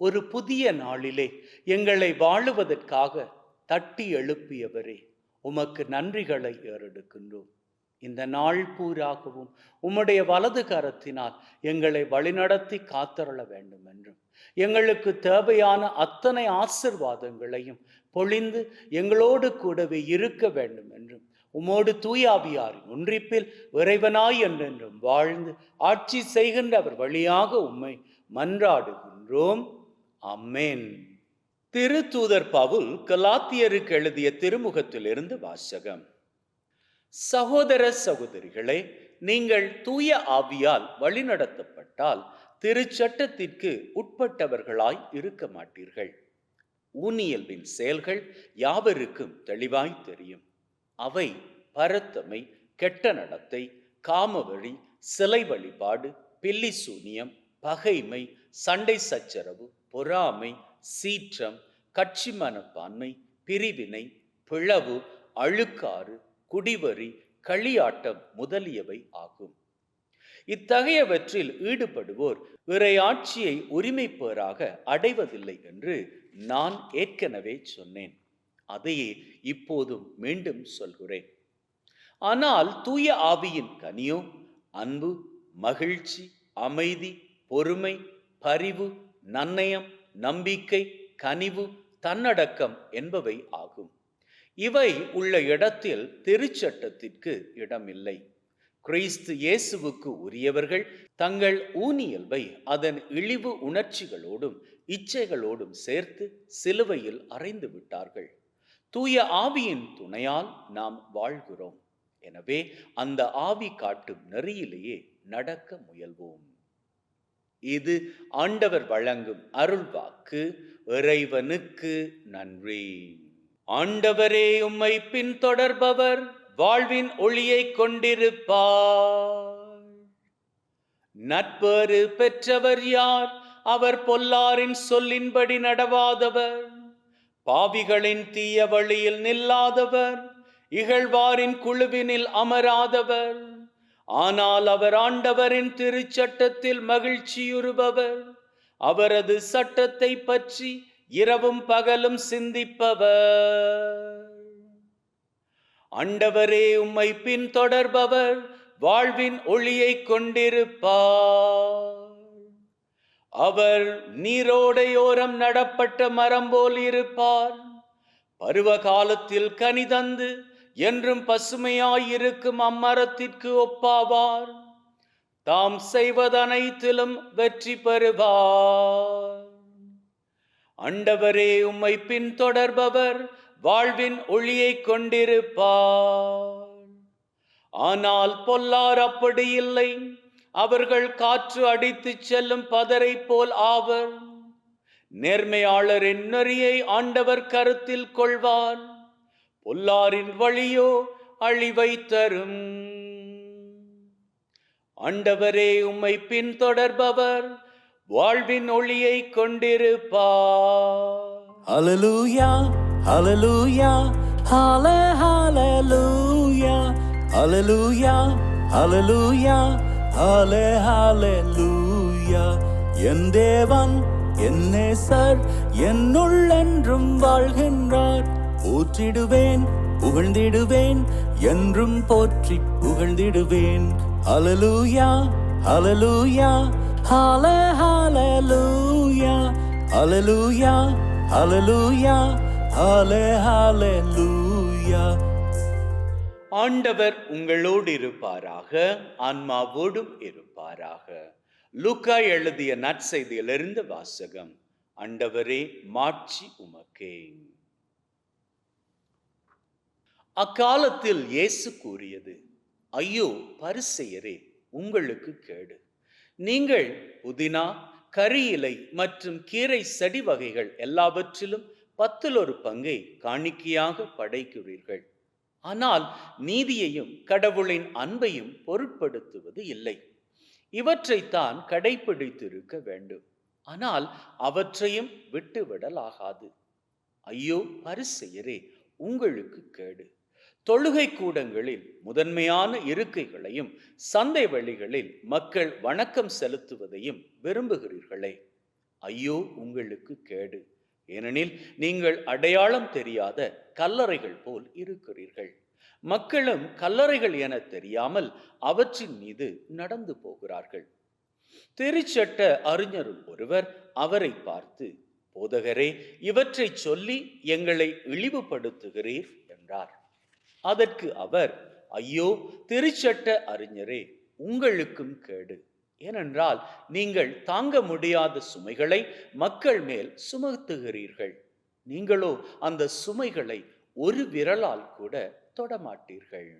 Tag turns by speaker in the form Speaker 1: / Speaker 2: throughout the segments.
Speaker 1: ஒரு புதிய நாளிலே எங்களை வாழுவதற்காக தட்டி எழுப்பியவரே உமக்கு நன்றிகளை ஏறெடுக்கின்றோம். இந்த நாள் பூராகவும் உம்முடைய வலது கரத்தினால் எங்களை வழிநடத்தி காத்தருள வேண்டும் என்றும் எங்களுக்கு தேவையான அத்தனை ஆசிர்வாதங்களையும் பொழிந்து எங்களோடு கூடவே இருக்க வேண்டும் என்றும் உமோடு தூயாவியாரின் ஒன்றிப்பில் இறைவனாய் என்றென்றும் வாழ்ந்து ஆட்சி செய்கின்ற அவர் வழியாக உம்மை மன்றாடுகின்றோம். அம்மேன் திருத்தூதர் பவுல் கலாத்தியருக்கு எழுதிய திருமுகத்திலிருந்து வாசகம். சகோதர சகோதரிகளே நீங்கள் தூய ஆவியால் வழிநடத்தப்பட்டால் திருச்சட்டத்திற்கு உட்பட்டவர்களாய் இருக்க மாட்டீர்கள். ஊனியல்பின் செயல்கள் யாவருக்கும் தெளிவாய் தெரியும். அவை பரத்தமை கெட்ட நடத்தை காமவழி சிலை வழிபாடு பில்லி சூனியம் பகைமை சண்டை சச்சரவு பொறாமை சீற்றம் கட்சி மனப்பான்மை பிரிவினை பிளவு அழுக்காறு குடிவரி களியாட்டம் முதலியவை ஆகும். இத்தகையவற்றில் ஈடுபடுவோர் இறையாட்சியை உரிமை பெறாக அடைவதில்லை என்று நான் ஏற்கனவே சொன்னேன். அதையே இப்போதும் மீண்டும் சொல்கிறேன். ஆனால் தூய ஆவியின் கனியோ அன்பு மகிழ்ச்சி அமைதி பொறுமை பரிவு நன்னயம் நம்பிக்கை கனிவு தன்னடக்கம் என்பவை ஆகும். இவை உள்ள இடத்தில் திருச்சட்டத்திற்கு இடமில்லை. கிறிஸ்து இயேசுவுக்கு உரியவர்கள் தங்கள் ஊனியல்பை அதன் இழிவு உணர்ச்சிகளோடும் இச்சைகளோடும் சேர்த்து சிலுவையில் அறைந்து விட்டார்கள். தூய ஆவியின் துணையால் நாம் வாழ்கிறோம். எனவே அந்த ஆவி காட்டும் நெறியிலேயே நடக்க முயல்வோம். இது ஆண்டவர் வழங்கும் அருள்வாக்கு இறைவனுக்கு நன்றி. ஆண்டவரே உம்மை பின்தொடர்பவர் வாழ்வின் ஒளியை கொண்டிருப்பார். நட்பேறு பெற்றவர் யார்? அவர் பொல்லாரின் சொல்லின்படி நடவாதவர். பாவிகளின் தீய வழியில் நில்லாதவர். இகழ்வாரின் குழுவினில் அமராதவர். ஆனால் அவர் ஆண்டவரின் திருச்சட்டத்தில் மகிழ்ச்சியுறுபவர். அவரது சட்டத்தை பற்றி இரவும் பகலும் சிந்திப்பவர். அண்டவரே உம்மை பின்தொடர்பவர் வாழ்வின் ஒளியை கொண்டிருப்பார். அவர் நீரோடையோரம் நடப்பட்ட மரம் போல் இருப்பார். பருவ காலத்தில் கனிதந்து என்றும் பசுமையாயிருக்கும் அம்மரத்திற்கு ஒப்பாவார். தாம் செய்வதனைத்திலும் வெற்றி பெறுவார். ஆண்டவரே உம்மை பின்தொடர்பவர் வாழ்வின் ஒளியை கொண்டிருப்பார். ஆனால் பொல்லார் அப்படி இல்லை. அவர்கள் காற்று அடித்துச் செல்லும் பதரை போல் ஆவர். நேர்மையாளரின் நெறியை ஆண்டவர் கருத்தில் கொள்வார். பொல்லாரின் வழியோ அழிவை தரும் ஆண்டவரே உம்மை பின் தொடர்பவர் வாழ்வின் ஒளியை கொண்டிருப்பா
Speaker 2: அலலூயா அலலூயா ஹால ஹாலலூயா அலலூயா அலலூயா ஹால ஹாலலூயா என் தேவன் என்னே சார் என்னுள் என்றும் வாழ்கின்றார் போற்றிடுவேன் புகழ்ந்திடுவேன் என்றும் போற்றி புகழ்ந்திடுவேன். அலலூயா அலலூயா ஹால ஹாலலூயா அலலூயா அலலூயா ஹால ஹாலலூயா
Speaker 1: ஆண்டவர் உங்களோடு இருப்பாராக ஆன்மாவோடும் இருப்பாராக. லூக்கா எழுதிய நற்செய்தியிலிருந்து வாசகம் ஆண்டவரே மாட்சி உமக்கே. அக்காலத்தில் இயேசு கூறியது ஐயோ பரிசெயரே உங்களுக்கு கேடு. நீங்கள் புதினா கறி இலை மற்றும் கீரை செடி வகைகள் எல்லாவற்றிலும் பத்தில் ஒரு பங்கை காணிக்கையாக படைக்கிறீர்கள். ஆனால் நீதியையும் கடவுளின் அன்பையும் பொருட்படுத்துவது இல்லை. இவற்றைத்தான் கடைபிடித்திருக்க வேண்டும். ஆனால் அவற்றையும் விட்டுவிடலாகாது. ஐயோ பரிசெயரே உங்களுக்கு கேடு. தொழுகை கூடங்களில் முதன்மையான இருக்கைகளையும் சந்தை வழிகளில் மக்கள் வணக்கம் செலுத்துவதையும் விரும்புகிறீர்களே. ஐயோ உங்களுக்கு கேடு. ஏனெனில் நீங்கள் அடையாளம் தெரியாத கல்லறைகள் போல் இருக்கிறீர்கள். மக்களும் கல்லறைகள் என தெரியாமல் அவற்றின் மீது நடந்து போகிறார்கள். திருச்சட்ட அறிஞரும் ஒருவர் அவரை பார்த்து போதகரே இவற்றை சொல்லி எங்களை இழிவுபடுத்துகிறீர் என்றார். அதற்கு அவர் ஐயோ திருச்சட்ட அறிஞரே உங்களுக்கும் கேடு. ஏனென்றால் நீங்கள் தாங்க முடியாத சுமைகளை மக்கள் மேல் சுமத்துகிறீர்கள். நீங்களோ அந்த சுமைகளை ஒரு விரலால் கூட தொடமாட்டீர்கள்.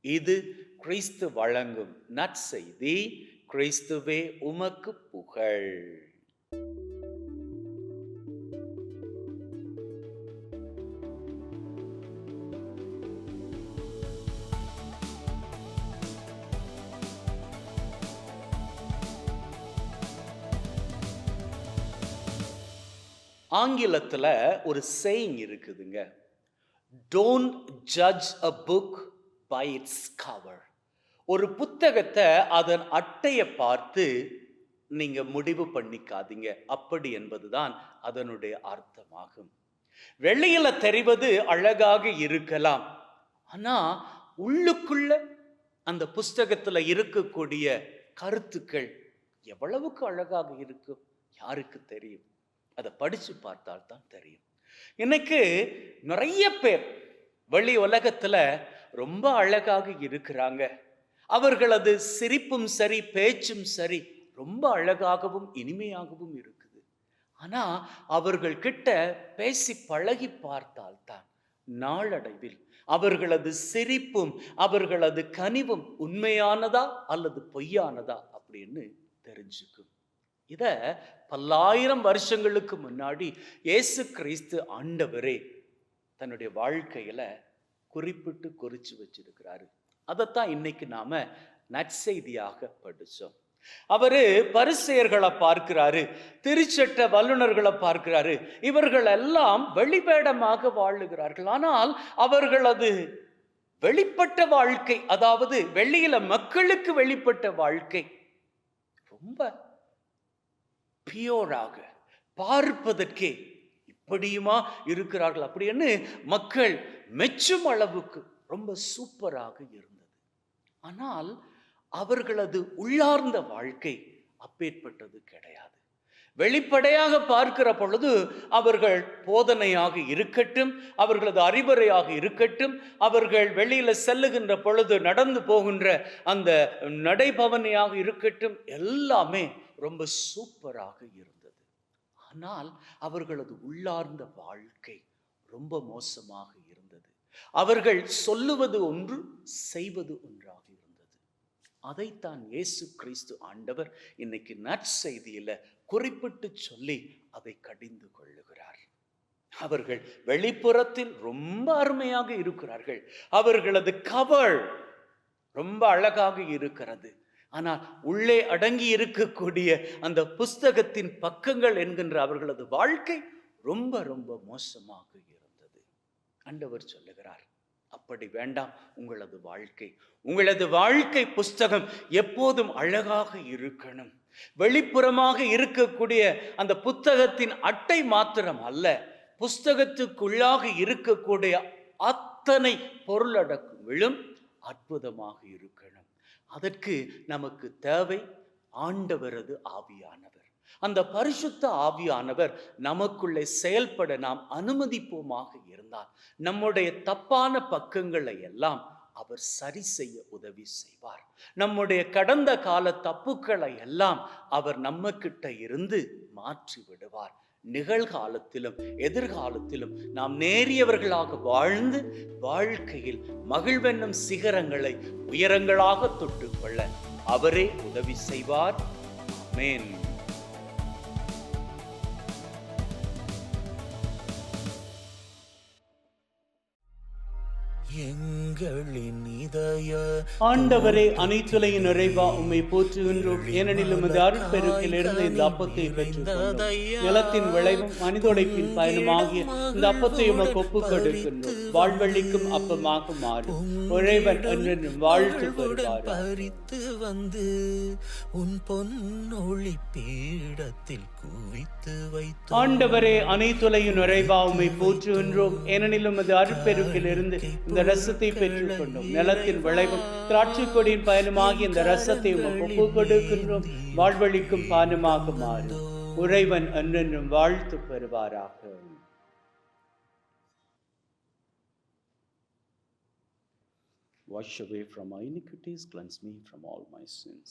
Speaker 1: இது கிறிஸ்து வழங்கும் நற்செய்தி. கிறிஸ்துவே உமக்கு புகழ். ஆங்கிலத்தில் ஒரு சேயிங் இருக்குதுங்க. Don't judge a book by its cover ஒரு புத்தகத்தை அதன் அட்டையை பார்த்து நீங்க முடிவு பண்ணிக்காதீங்க. அப்படி என்பதுதான் அதனுடைய அர்த்தமாகும். வெளியில தெரிவது அழகாக இருக்கலாம். ஆனா உள்ளுக்குள்ள அந்த புஸ்தகத்துல இருக்கக்கூடிய கருத்துக்கள் எவ்வளவுக்கு அழகாக இருக்கும்? யாருக்கு தெரியும்? அதை படிச்சு பார்த்தால் தான் தெரியும். இன்னைக்கு நிறைய பேர் வெளி உலகத்துல ரொம்ப அழகாக இருக்கிறாங்க. அவர்களது சிரிப்பும் சரி பேச்சும் சரி ரொம்ப அழகாகவும் இனிமையாகவும் இருக்குது. ஆனா அவர்கள் கிட்ட பேசி பழகி பார்த்தால் தான் நாளடைவில் அவர்களது சிரிப்பும் அவர்களது கனிவும் உண்மையானதா அல்லது பொய்யானதா அப்படின்னு தெரிஞ்சுக்கும். இதை பல்லாயிரம் வருஷங்களுக்கு முன்னாடி இயேசு கிறிஸ்து ஆண்டவரே தன்னுடைய வாழ்க்கையில் குறிப்பிட்டு குறித்து வச்சிருக்கிறாரு. அதைத்தான் இன்னைக்கு நாம் நற்செய்தியாக படித்தோம் அவரு பரிசெயர்களை பார்க்கிறாரு திருச்சட்ட வல்லுநர்களை பார்க்கிறாரு இவர்கள் எல்லாம் வெளிவேடமாக வாழுகிறார்கள். ஆனால் அவர்களது வெளிப்பட்ட வாழ்க்கை அதாவது வெளியில மக்களுக்கு வெளிப்பட்ட வாழ்க்கை ரொம்ப பியோராக பார்ப்பதற்கே இப்படியுமா இருக்கிறார்கள் அப்படின்னு மக்கள் மெச்சும் அளவுக்கு ரொம்ப சூப்பராக இருந்தது. ஆனால் அவர்களது உள்ளார்ந்த வாழ்க்கை அப்பேற்பட்டது கிடையாது. வெளிப்படையாக பார்க்கிற பொழுது அவர்கள் போதனையாக இருக்கட்டும் அவர்களது அறிவுரையாக இருக்கட்டும் அவர்கள் வெளியில் செல்லுகின்ற பொழுது நடந்து போகின்ற அந்த நடைபவனையாக இருக்கட்டும் எல்லாமே ரொம்ப சூப்பராக இருந்தது. ஆனால் அவர்களது உள்ளார்ந்த வாழ்க்கை ரொம்ப மோசமாக இருந்தது. அவர்கள் சொல்லுவது ஒன்று செய்வது ஒன்றாக இருந்தது. அதைத்தான் இயேசு கிறிஸ்து ஆண்டவர் இன்னைக்கு நற்செய்தியில குறிப்பிட்டு சொல்லி அதை கடிந்து கொள்ளுகிறார். அவர்கள் வெளிப்புறத்தில் ரொம்ப அருமையாக இருக்கிறார்கள். அவர்களது கவள் ரொம்ப அழகாக இருக்கிறது. ஆனால் உள்ளே அடங்கி இருக்கக்கூடிய அந்த புஸ்தகத்தின் பக்கங்கள் என்கின்ற அவர்களது வாழ்க்கை ரொம்ப ரொம்ப மோசமாக இருந்தது. அண்டவர் சொல்லுகிறார் அப்படி வேண்டாம் உங்களது வாழ்க்கை உங்களது வாழ்க்கை புஸ்தகம் எப்போதும் அழகாக இருக்கணும். வெளிப்புறமாக இருக்கக்கூடிய அந்த புத்தகத்தின் அட்டை மாத்திரம் அல்ல புஸ்தகத்துக்குள்ளாக இருக்கக்கூடிய அத்தனை பொருளடக்கங்களும் அற்புதமாக இருக்கணும். அதற்கு நமக்கு தேவை ஆண்டவரது ஆவியானவர். அந்த பரிசுத்த ஆவியானவர் நமக்குள்ளே செயல்பட நாம் அனுமதிப்போமாக இருந்தால் நம்முடைய தப்பான பக்கங்களை எல்லாம் அவர் சரி செய்ய உதவி செய்வார். நம்முடைய கடந்த கால தப்புக்களை எல்லாம் அவர் நம்ம கிட்ட இருந்து மாற்றி விடுவார். நிகழ்காலத்திலும் எதிர்காலத்திலும் நாம் நேரியவர்களாக வாழ்ந்து வாழ்க்கையில் மகிழ்வென்னும் சிகரங்களை உயரங்களாக தொட்டு கொள்ள அவரே உதவி செய்வார். மேன்
Speaker 2: எங்களின்
Speaker 1: ஆண்டவரே அனைத்துலையின் நிறைவா உம்மை போற்றுகின்றோம். ஏனெனில் உமது அருட்பெருக்கில் இருந்து இந்த அப்பத்தை பெற்றுக்கொண்டோம். நிலத்தின் விளைவும் மனித உழைப்பின் பயனுமாகிய இந்த அப்பத்தை உமக்கு ஒப்புக் கொடுக்கின்றோம் வாழ்வழிக்கும் அப்பமாக மாறும். உழைவன் என்றென்றும் வாழ்த்து
Speaker 2: பறித்து வந்து உன் பொன்னொளி பீடத்தில் குவித்து வைத்து
Speaker 1: ஆண்டவரே அனைத்துலையின் நிறைவா உம்மை போற்றுகின்றோம். ஏனெனில் உமது அருட்பெருக்கில் இருந்து இந்த ரசத்தை பெற்றுக்கொண்டோம். நிலத்தின் விளைவும் திராட்சை கொடியின் பயனுமாகி இந்த ரசத்தை ஒப்பு ஒப்புக் கொடுக்கின்றோம் வாழ்வழிக்கும் பானமாக மாறும். உறைவன் என்றென்றும் வாழ்த்து பெறுவாராக. Wash away from my iniquities, cleanse me from all my sins.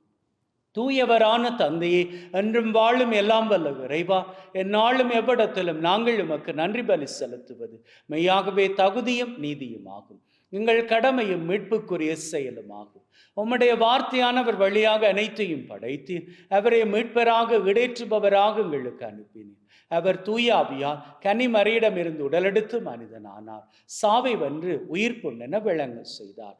Speaker 1: தூயவரான தந்தையே என்றும் வாழும் எல்லாம் வல்ல இறைவா எந்நாளும் எவ்விடத்திலும் நாங்கள் உமக்கு நன்றி பலி செலுத்துவது. மெய்யாகவே தகுதியும் நீதியும் ஆகும். எங்கள் கடமையும் மீட்புக்குரிய செயலுமாகும் உம்முடைய வார்த்தையானவர் வழியாக அனைத்தையும் படைத்து அவரை மீட்பராக இடேற்றுபவராக எங்களுக்கு அனுப்பினேன் அவர் தூயாவியால் கனிமறையிடமிருந்து உடலெடுத்து மனிதனானார். சாவை வென்று உயிர் பொன்னென விளங்க செய்தார்.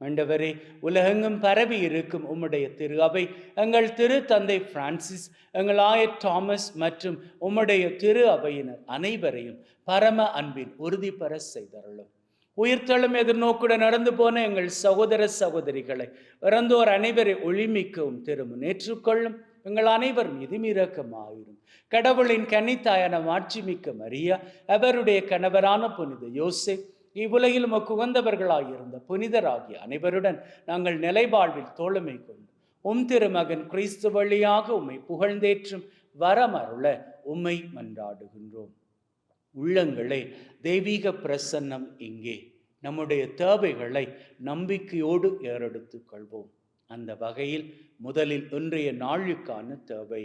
Speaker 1: ஆண்டவரே உலகெங்கும் பரவி இருக்கும் உம்முடைய திரு அவை எங்கள் திரு தந்தை பிரான்சிஸ் எங்கள் ஆயர் தாமஸ் மற்றும் உம்முடைய திரு அவையினர் அனைவரையும் பரம அன்பின் உறுதி செய்தருளும். உயிர்த்தளம் எதிர்நோக்குடன் நடந்து போன எங்கள் சகோதர சகோதரிகளை இறந்தோர் அனைவரை ஒளிமிக்கவும் திரும்ப நேற்றுக்கொள்ளும் எங்கள் அனைவர் மீதும் இரக்கமாயிரும் கடவுளின் கன்னித்தாயான மாட்சிமிக்க மரியா அவருடைய கணவரான புனித யோசே இவ்வுலகில் உமக்கு உகந்தவர்களாயிருந்த புனிதராகிய அனைவருடன் நாங்கள் நிலைவாழ்வில் தோழமை கொண்டு உம் திருமகன் கிறிஸ்து வழியாக உம்மை புகழ்ந்தேற்றும் வரமருள உம்மை மன்றாடுகின்றோம். உள்ளங்களே தெய்வீக பிரசன்னம் இங்கே. நம்முடைய தேவைகளை நம்பிக்கையோடு ஏறெடுத்துக் கொள்வோம். அந்த வகையில் முதலில் இன்றைய நாளுக்கான தேவை.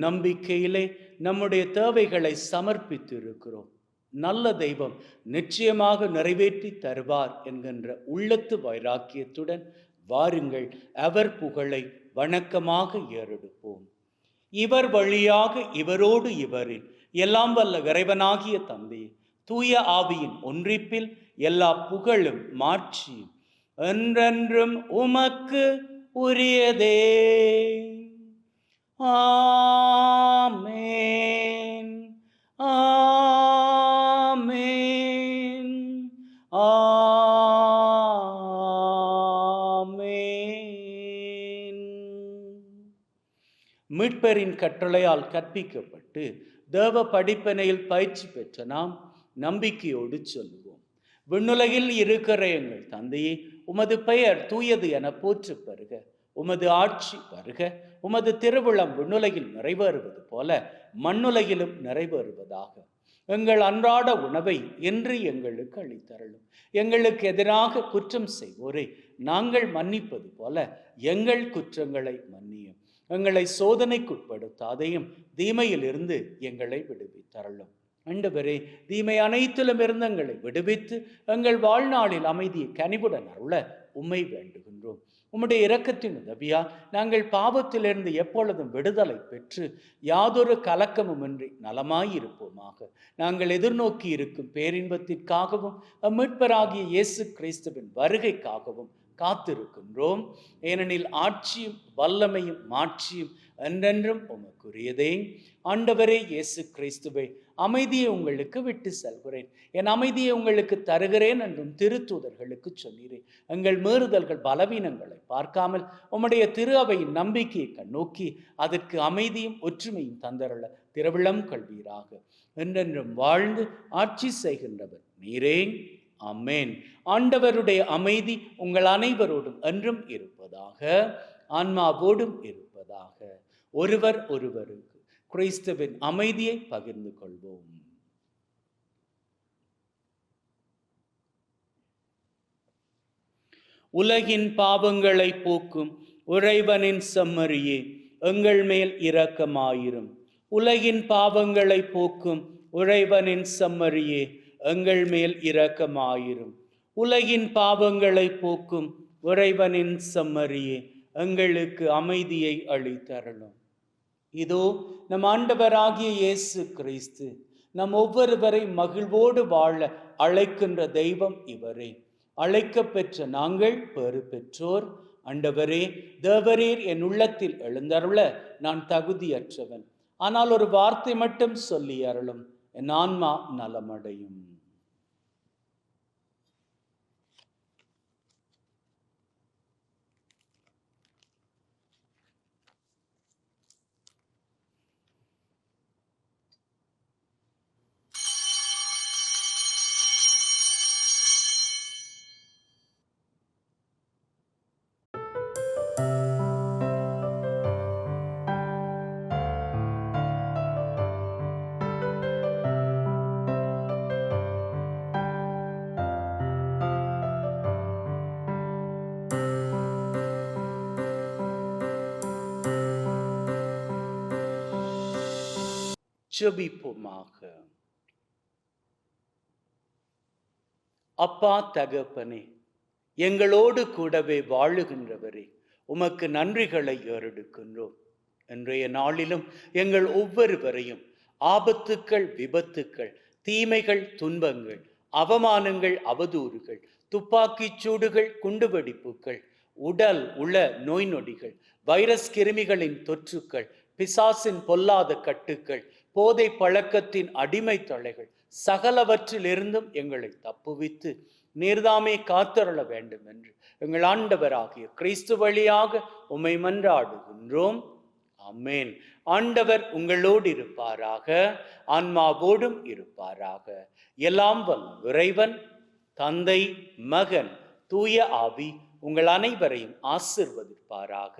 Speaker 1: நம்பிக்கையிலே நம்முடைய தேவைகளை சமர்ப்பித்து இருக்கிறோம் நல்ல தெய்வம் நிச்சயமாக நிறைவேற்றி தருவார் என்கின்ற உள்ளத்து வைராக்கியத்துடன் வாருங்கள் அவர் புகழை வணக்கமாக ஏறெடுப்போம். இவர் வழியாக இவரோடு இவரில் எல்லாம் வல்ல இறைவனாகிய தந்தை தூய ஆவியின் ஒன்றிப்பில் எல்லா புகழும் மாட்சியும் என்றென்றும் உமக்கு உரியதே. ஆமென். ஆமென். ஆமென். மீட்பரின் கட்டளையால் கற்பிக்கப்பட்டு தேவ படிப்பனையில் பயிற்சி பெற்ற நாம் நம்பிக்கையோடு சொல்லுவோம். விண்ணுலகில் இருக்கிற எங்கள் தந்தையே உமது பெயர் தூயது என போற்று பெறுக உமது ஆட்சி வருக உமது திருவிழம் விண்ணுலகில் நிறைவேறுவது போல மண்ணுலகிலும் நிறைவேறுவதாக. எங்கள் அன்றாட உணவை என்று எங்களுக்கு அளித்தருளும். எங்களுக்கு எதிராக குற்றம் செய்வோரை நாங்கள் மன்னிப்பது போல எங்கள் குற்றங்களை மன்னியும். எங்களை சோதனைக்குட்படுத்தாதையும் தீமையிலிருந்து எங்களை விடுவித்தருளும். ஆண்டவரே தீமை அனைத்திலும் இருந்து எங்களை விடுவித்து எங்கள் வாழ்நாளில் அமைதியை கனிவுடன் அருள உம்மை வேண்டுகின்றோம். உம்முடைய இரக்கத்தின் உதவியால் நாங்கள் பாவத்திலிருந்து எப்பொழுதும் விடுதலை பெற்று யாதொரு கலக்கமுமின்றி நலமாயிருப்போமாக. நாங்கள் எதிர்நோக்கி இருக்கும் பேரின்பத்திற்காகவும் மீட்பராகிய இயேசு கிறிஸ்துவின் வருகைக்காகவும் காத்திருக்கின்றோம். ஏனெனில் ஆட்சியும் வல்லமையும் மாட்சியும் என்றென்றும் உமக்குரியதே. ஆண்டவரே இயேசு கிறிஸ்துவை அமைதியை உங்களுக்கு விட்டு செல்கிறேன். என் அமைதியை உங்களுக்கு தருகிறேன் என்றும் திருத்தூதர்களுக்கு சொன்னீரேன் எங்கள் மீறுதல்கள் பலவீனங்களை பார்க்காமல் உம்முடைய திரு அவையின் நம்பிக்கையை கண்ணோக்கி அதற்கு அமைதியும் ஒற்றுமையும் தந்தரல திருவிழம் கல்வீராக என்றென்றும் வாழ்ந்து ஆட்சி செய்கின்றவர் நீரே அம்மேன் ஆண்டவருடைய அமைதி உங்கள் அனைவரோடும் என்றும் இருப்பதாக ஆன்மாவோடும் இருப்பதாக ஒருவர் ஒருவருக்கு கிறிஸ்துவின் அமைதியை பகிர்ந்து கொள்வோம். உலகின் பாவங்களை போக்கும் உறைவனின் செம்மறியே எங்கள் மேல் இரக்கமாயிரும். உலகின் பாவங்களை போக்கும் உறைவனின் செம்மறியே எங்கள் மேல் இரக்கமாயிரும். உலகின் பாவங்களை போக்கும் உறைவனின் செம்மறியே எங்களுக்கு அமைதியை அளித்தரணும் இதோ நம் ஆண்டவராகிய இயேசு கிறிஸ்து நம் ஒவ்வொருவரை மகிழ்வோடு வாழ அழைக்கின்ற தெய்வம் இவரே. அழைக்கப் பெற்ற நாங்கள் பெரு பெற்றோர் அண்டவரே தேவரீர் என் உள்ளத்தில் எழுந்தருள நான் தகுதியற்றவன். ஆனால் ஒரு வார்த்தை மட்டும் சொல்லி அருளும். என் ஆன்மா நலமடையும். ஜெபிப்போமாக அப்பா தகப்பனே எங்களோடு கூடவே வாழுகின்றவரே உமக்கு நன்றிகளை ஏறெடுக்கின்றோம். இன்றைய நாளிலும் எங்கள் ஒவ்வொருவரையும் ஆபத்துக்கள் விபத்துக்கள் தீமைகள் துன்பங்கள் அவமானங்கள் அவதூறுகள் துப்பாக்கிச் சூடுகள் குண்டுவெடிப்புகள் உடல் உள நோய் நொடிகள் வைரஸ் கிருமிகளின் தொற்றுக்கள் பிசாசின் பொல்லாத கட்டுக்கள் போதை பழக்கத்தின் அடிமை தொலைகள் சகலவற்றிலிருந்தும் எங்களை தப்புவித்து நீர்தாமே காத்தருள வேண்டும் என்று எங்கள் ஆண்டவராகிய கிறிஸ்து வழியாக உம்மை மன்றாடுகின்றோம். அம்மேன் ஆண்டவர் உங்களோடு இருப்பாராக ஆன்மாவோடும் இருப்பாராக. எல்லாம் வல்ல இறைவன் தந்தை மகன் தூய ஆவி உங்கள் அனைவரையும் ஆசிர்வதிப்பாராக.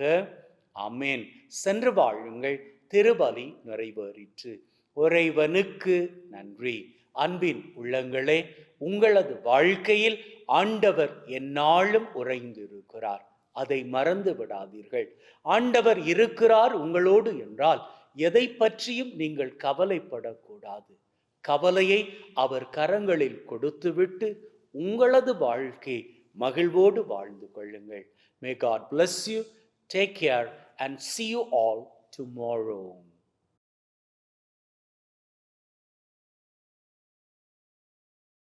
Speaker 1: அமேன் சென்று வாழுங்கள். திருபலி நிறைவேறிற்று. உறைவனுக்கு நன்றி. அன்பின் உள்ளங்களே உங்களது வாழ்க்கையில் ஆண்டவர் எந்நாளும் உறைந்திருக்கிறார். அதை மறந்து விடாதீர்கள். ஆண்டவர் இருக்கிறார் உங்களோடு என்றால் எதை பற்றியும் நீங்கள் கவலைப்படக்கூடாது. கவலையை அவர் கரங்களில் கொடுத்துவிட்டு உங்களது வாழ்க்கை மகிழ்வோடு வாழ்ந்து கொள்ளுங்கள். May God bless you take care and see you all tomorrow